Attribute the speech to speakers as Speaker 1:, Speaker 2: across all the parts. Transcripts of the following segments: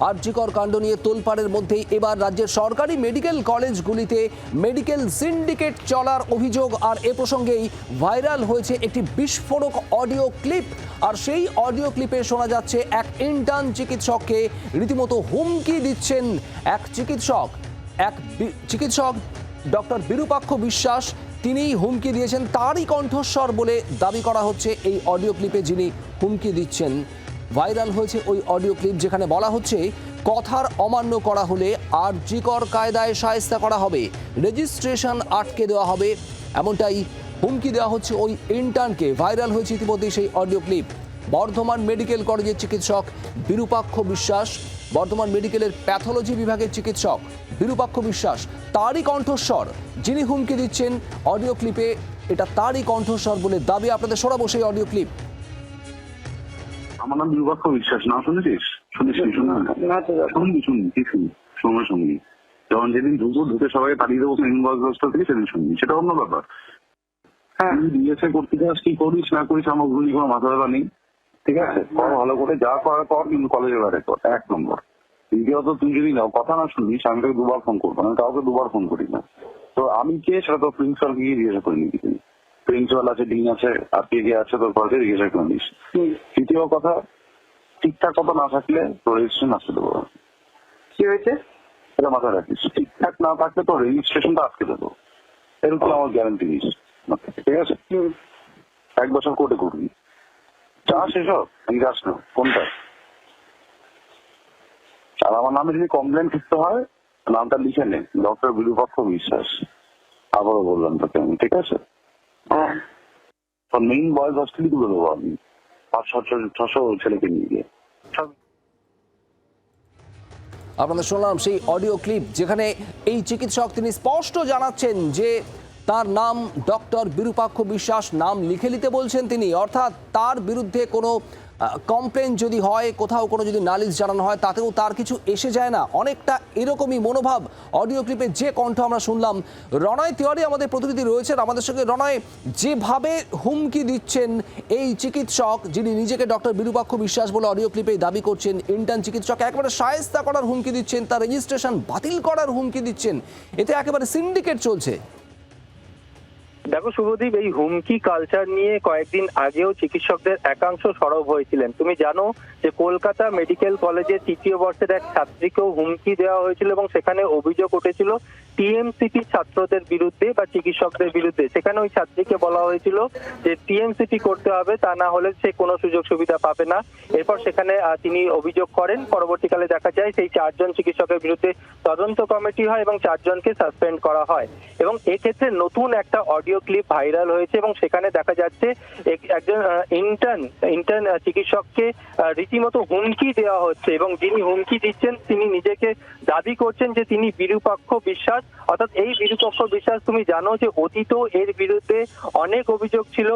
Speaker 1: আরজিকর কাণ্ড নিয়ে তোলপাড়ের মধ্যেই এবার রাজ্যের সরকারি মেডিকেল কলেজগুলিতে মেডিকেল সিন্ডিকেট চলার অভিযোগ, আর এ প্রসঙ্গেই ভাইরাল হয়েছে একটি বিস্ফোরক অডিও ক্লিপ। আর সেই অডিও ক্লিপে শোনা যাচ্ছে, এক ইন্টার্ন চিকিৎসককে রীতিমতো হুমকি দিচ্ছেন এক চিকিৎসক। এক চিকিৎসক ডক্টর বিরূপাক্ষ বিশ্বাস, তিনিই হুমকি দিয়েছেন তারই কণ্ঠস্বর বলে দাবি করা হচ্ছে। এই অডিও ক্লিপে যিনি হুমকি দিচ্ছেন ভাইরাল হয়েছে ওই অডিও ক্লিপ যেখানে বলা হচ্ছে, কথার অমান্য করা হলে আরজিকর কায়দায় সায়স্তা করা হবে, রেজিস্ট্রেশন আটকে দেওয়া হবে, এমনটাই হুমকি দেওয়া হচ্ছে ওই ইন্টার্নকে ভাইরাল হয়েছে ইতিমধ্যেই সেই অডিও ক্লিপ। বর্ধমান মেডিকেল কলেজের চিকিৎসক বিরূপাক্ষ বিশ্বাস, বর্ধমান মেডিকেলের প্যাথোলজি বিভাগের চিকিৎসক বিরূপাক্ষ বিশ্বাস, তারই কণ্ঠস্বর। যিনি হুমকি দিচ্ছেন অডিও ক্লিপে, এটা তারই কণ্ঠস্বর বলে দাবি আপনাদের শোনাবো সেই অডিও ক্লিপ।
Speaker 2: আমার নাম বিভাক্ষ বিশ্বাস। না শুনেছিস? শুনিস শুনে
Speaker 3: না? তো দাদা।
Speaker 2: শুনবি শুনবি কি শুনবি। সঙ্গে সঙ্গে। যখন যেদিন ঢুকবো ঢুকে সবাই তাড়িয়ে দেবো মেন বস থেকে সেদিন শুনবি। সেটা অন্য ব্যাপার।
Speaker 3: হ্যাঁ।
Speaker 2: তুই ডিএসএ করতে যাস কি করিস না করিস আমার গুলি কোনো মাথা ব্যথা নেই। ঠিক আছে? কর ভালো করে যা করার কর কিন্তু কলেজে বেড়ে কর। এক নম্বর। দ্বিতীয়ত তুই যদি কথা না শুনিস আমি তোকে দুবার ফোন করব। আমি কাউকে দুবার ফোন করি না। তো আমি কে সেটা তো প্রিন্সিপালকে গিয়ে জিজ্ঞাসা করে নিবি। প্রিন্সিপাল আছে ডিন আছে আর কে কে আছে তোর কলেজে জিজ্ঞাসা করে নিস। তৃতীয় কথা ঠিকঠাক কথা না থাকলে তোর রেজিস্ট্রেশন আসতে দেবো।
Speaker 3: কি হয়েছে?
Speaker 2: এটা মাথায় রাখিস। ঠিকঠাক না থাকলে তোর রেজিস্ট্রেশনটা আজকে দেবো। এরকম আমার গ্যারান্টি দিস ঠিক আছে। এক বছর কোর্টে করবি। চাস এসব আমি যাস না। কোনটা? আর আমার নামে যদি কমপ্লেন লিখতে হয় নামটা লিখে নে। ডক্টর বিরূপাক্ষ বিশ্বাস। আবারও বললাম তোকে আমি ঠিক আছে? মেইন বয়েজ হস্টেলই তুলে দেবো আমি। পাঁচশো ছশো ছেলেকে নিয়ে গিয়ে।
Speaker 1: আপনাদের শুনলাম সেই অডিও ক্লিপ যেখানে এই চিকিৎসক তিনি স্পষ্ট জানাচ্ছেন যে তার নাম ডক্টর বিরূপাক্ষ বিশ্বাস, নাম লিখে নিতে বলছেন তিনি। অর্থাৎ তার বিরুদ্ধে কোনো কমপ্লেন যদি হয়, কোথাও কোনো যদি নালিশ জানানো হয়, তাতেও তার কিছু এসে যায় না। অনেকটা এরকমই মনোভাব অডিও ক্লিপে যে কণ্ঠ আমরা শুনলাম। রণয় তিওয়ারি আমাদের প্রতিনিধি রয়েছেন। আমাদের সঙ্গে রণয়, যেভাবে হুমকি দিচ্ছেন এই চিকিৎসক, যিনি নিজেকে ডক্টর বিরূপাক্ষ বিশ্বাস বলে অডিও ক্লিপে দাবি করছেন, ইন্টার্ন চিকিৎসক, একেবারে সায়স্তা করার হুমকি দিচ্ছেন, তার রেজিস্ট্রেশন বাতিল করার হুমকি দিচ্ছেন, এতে একেবারে সিন্ডিকেট চলছে।
Speaker 4: দেখো শুভদীপ, এই হুমকি কালচার নিয়ে কয়েকদিন আগেও চিকিৎসকদের একাংশ সরব হয়েছিলেন। তুমি জানো যে কলকাতা মেডিকেল কলেজের তৃতীয় বর্ষের এক ছাত্রীকেও হুমকি দেওয়া হয়েছিল এবং সেখানে অভিযোগ উঠেছিল টিএমসিপি ছাত্রদের বিরুদ্ধে বা চিকিৎসকদের বিরুদ্ধে, সেখানে ওই ছাত্রীকে বলা হয়েছিল যে টিএমসিপি করতে হবে, তা না হলে সে কোনো সুযোগ সুবিধা পাবে না। এরপর সেখানে তিনি অভিযোগ করেন, পরবর্তীকালে দেখা যায় সেই চারজন চিকিৎসকের বিরুদ্ধে তদন্ত কমিটি হয় এবং চারজনকে সাসপেন্ড করা হয়। এবং এক্ষেত্রে নতুন একটা অডিও ক্লিপ ভাইরাল হয়েছে এবং সেখানে দেখা যাচ্ছে এক- একজন ইন্টার্ন ইন্টার্ন চিকিৎসককে রীতিমতো হুমকি দেওয়া হচ্ছে এবং যিনি হুমকি দিচ্ছেন, তিনি নিজেকে দাবি করছেন যে তিনি বিরূপাক্ষ বিশ্বাস অর্থাৎ এই বিরূপাক্ষ বিশ্বাস তুমি জানো যে অতীত এর বিরুদ্ধে অনেক অভিযোগ ছিল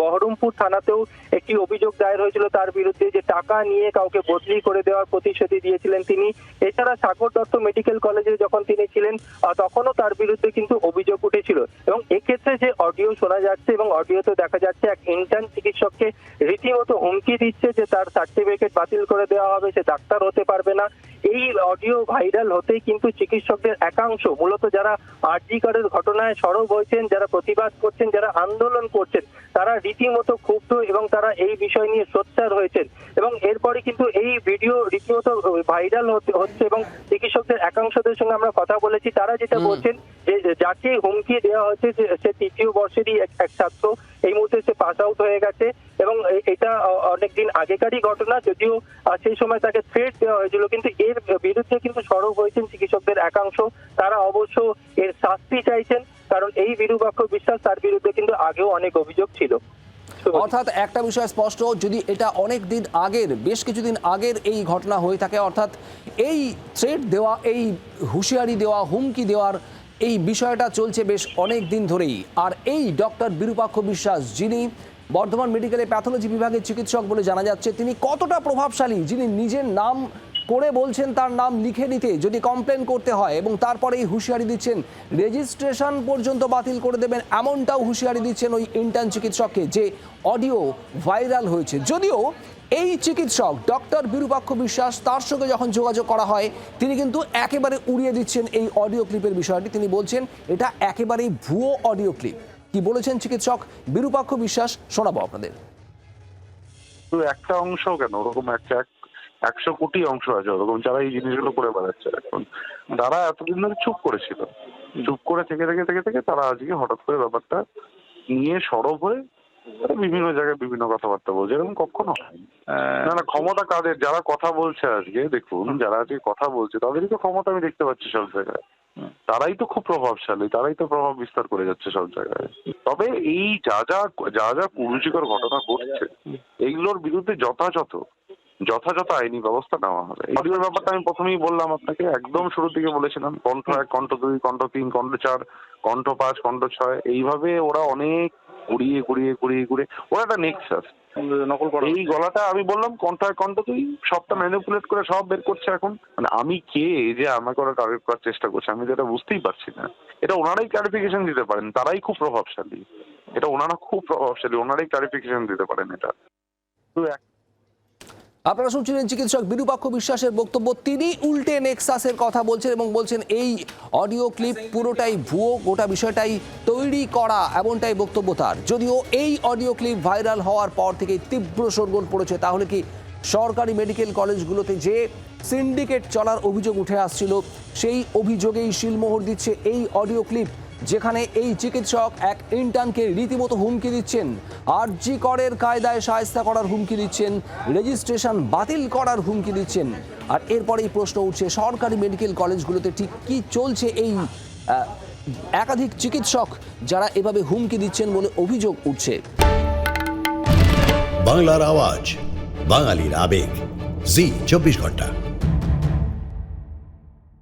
Speaker 4: বহরমপুর থানাতেও একটি অভিযোগ দায়ের হয়েছিল তার বিরুদ্ধে যে টাকা নিয়ে কাউকে বদলি করে দেওয়ার প্রতিশ্রুতি দিয়েছিলেন তিনি। এছাড়া সাগর দত্ত মেডিকেল কলেজে যখন তিনি ছিলেন তখনও তার বিরুদ্ধে কিন্তু অভিযোগ উঠেছিল। এবং এক্ষেত্রে যে অডিও শোনা যাচ্ছে এবং অডিওতে দেখা যাচ্ছে এক ইন্টার্ন চিকিৎসককে রীতিমতো হুমকি দিচ্ছে যে তার সার্টিফিকেট বাতিল করে দেওয়া হবে, সে ডাক্তার হতে পারবে না। এই অডিও ভাইরাল হতেই কিন্তু চিকিৎসকদের একাংশ মূলত যারা আরজি কার্ডের ঘটনায় সরব হয়েছেন যারা প্রতিবাদ করছেন যারা আন্দোলন করছেন তারা রীতিমতো ক্ষুব্ধ এবং তারা এই বিষয় নিয়ে সোচ্চার হয়েছেন। এবং এরপরে কিন্তু এই ভিডিও রীতিমতো ভাইরাল হচ্ছে এবং চিকিৎসকদের একাংশদের সঙ্গে আমরা কথা বলেছি। তারা যেটা বলছেন যে যাকে হুমকি দেওয়া হয়েছে যে সে তৃতীয় বর্ষেরই এক ছাত্র এই মুহূর্তে সে পাস আউট হয়ে গেছে এবং এটা অনেকদিন আগেকারই ঘটনা যদিও সেই সময় তাকে থ্রেট দেওয়া হয়েছিল কিন্তু এর বিরুদ্ধে কিন্তু সরব হয়েছেন চিকিৎসকদের একাংশ। তারা অবশ্য এর শাস্তি চাইছেন, কারণ এই বিরূপাক্ষ বিশ্বাস তার বিরুদ্ধে কিন্তু আগেও অনেক অভিযোগ ছিল।
Speaker 1: অর্থাৎ একটা বিষয় স্পষ্ট, যদি এটা অনেক দিন আগের, বেশ কিছুদিন আগের এই ঘটনা হয়ে থাকে, অর্থাৎ এই থ্রেট দেওয়া, এই হুঁশিয়ারি দেওয়া, হুমকি দেওয়ার এই বিষয়টা চলছে বেশ অনেক দিন ধরেই। আর এই ডক্টর বিরূপাক্ষ বিশ্বাস, যিনি বর্ধমান মেডিকেলে প্যাথোলজি বিভাগের চিকিৎসক বলে জানা যাচ্ছে, তিনি কতটা প্রভাবশালী, যিনি নিজের নাম করে বলছেন তার নাম লিখে নিতে যদি কমপ্লেন করতে হয় এবং তারপরে এই হুঁশিয়ারি দিচ্ছেন রেজিস্ট্রেশন পর্যন্ত বাতিল করে দেবেন, এমনটাও হুঁশিয়ারি দিচ্ছেন ওই ইন্টার্ন চিকিৎসককে যে অডিও ভাইরাল হয়েছে। যদিও এই চিকিৎসক ডক্টর বিরূপাক্ষ বিশ্বাস, তার সঙ্গে যখন যোগাযোগ করা হয়, তিনি কিন্তু একেবারে উড়িয়ে দিচ্ছেন এই অডিও ক্লিপের বিষয়টি। তিনি বলছেন, এটা একেবারেই ভুয়ো অডিও ক্লিপ কি বলেছেন চিকিৎসক বিরূপাক্ষ বিশ্বাস, শোনাবো আপনাদের।
Speaker 5: একটা অংশ কেন? ওরকম একটা এক একশো কোটি অংশ আছে ওরকম যারা এই জিনিসগুলো করে বেড়াচ্ছে। এখন তারা এতদিন ধরে চুপ করেছিল চুপ করে থেকে থেকে থেকে থেকে তারা আজকে হঠাৎ করে ব্যাপারটা নিয়ে সরব হয়ে বিভিন্ন জায়গায় বিভিন্ন কথাবার্তা বলছে। এরকম কখনো হয়নি। না না ক্ষমতা কাদের? যারা কথা বলছে আজকে দেখুন যারা আজকে কথা বলছে তাদেরই তো ক্ষমতা আমি দেখতে পাচ্ছি সব জায়গায়। তারাই তো খুব প্রভাবশালী তারাই তো প্রভাব বিস্তার করে যাচ্ছে সব জায়গায়। তবে এই যা যা যা যা কুরুচিকর ঘটনা ঘটছে এইগুলোর বিরুদ্ধে যথাযথ যথাযথ আইনি ব্যবস্থা নেওয়া হবে। অডিওর ব্যাপারটা আমি প্রথমেই বললাম আপনাকে একদম শুরুর দিকে বলেছিলাম কণ্ঠ এক কণ্ঠ দুই কণ্ঠ তিন কণ্ঠ চার কণ্ঠ পাঁচ কণ্ঠ ছয় এইভাবে ওরা অনেক ঘুরিয়ে ঘুরিয়ে ঘুরিয়ে ঘুরিয়ে ওরা একটা নেক্সাস
Speaker 6: নকল করা
Speaker 5: এই গলাটা আমি বললাম কণ্ঠ এক কণ্ঠ তুই সবটা ম্যানিপুলেট করে সব বের করছে এখন। মানে আমি কে যে আমাকে ওরা টার্গেট করার চেষ্টা করছে আমি তো এটা বুঝতেই পারছি না। এটা ওনারাই ক্লারিফিকেশন দিতে পারেন তারাই খুব প্রভাবশালী। এটা ওনারা খুব প্রভাবশালী ওনারাই ক্লারিফিকেশন দিতে পারেন এটা। তো
Speaker 1: আপনারা শুনছিলেন চিকিৎসক বিরূপাক্ষ বিশ্বাসের বক্তব্য। তিনি উল্টে নেক্সাসের কথা বলছেন এবং বলছেন, এই অডিও ক্লিপ পুরোটাই ভুয়ো, গোটা বিষয়টাই তৈরি করা। এমনটাই বক্তব্য তার। যদিও এই অডিও ক্লিপ ভাইরাল হওয়ার পর থেকে তীব্র সরগোল পড়েছে, তাহলে কি সরকারি মেডিকেল কলেজগুলোতে যে সিন্ডিকেট চলার অভিযোগ উঠে আসছিল, সেই অভিযোগেই শিলমোহর দিচ্ছে এই অডিও ক্লিপ। যেখানে এই চিকিৎসক এক ইন্টার্নকে রীতিমতো হুমকি দিচ্ছেন। আরজি করের কায়দায় সায়স্তা করার হুমকি দিচ্ছেন। রেজিস্ট্রেশন বাতিল করার হুমকি দিচ্ছেন। আর এরপরেই প্রশ্ন উঠছে, সরকারি মেডিকেল কলেজগুলোতে ঠিক কি চলছে এই একাধিক চিকিৎসক যারা এভাবে হুমকি দিচ্ছেন বলে অভিযোগ উঠছে?
Speaker 7: বাংলার আওয়াজ, বাঙালির আবেগ। জি, চব্বিশ ঘণ্টা।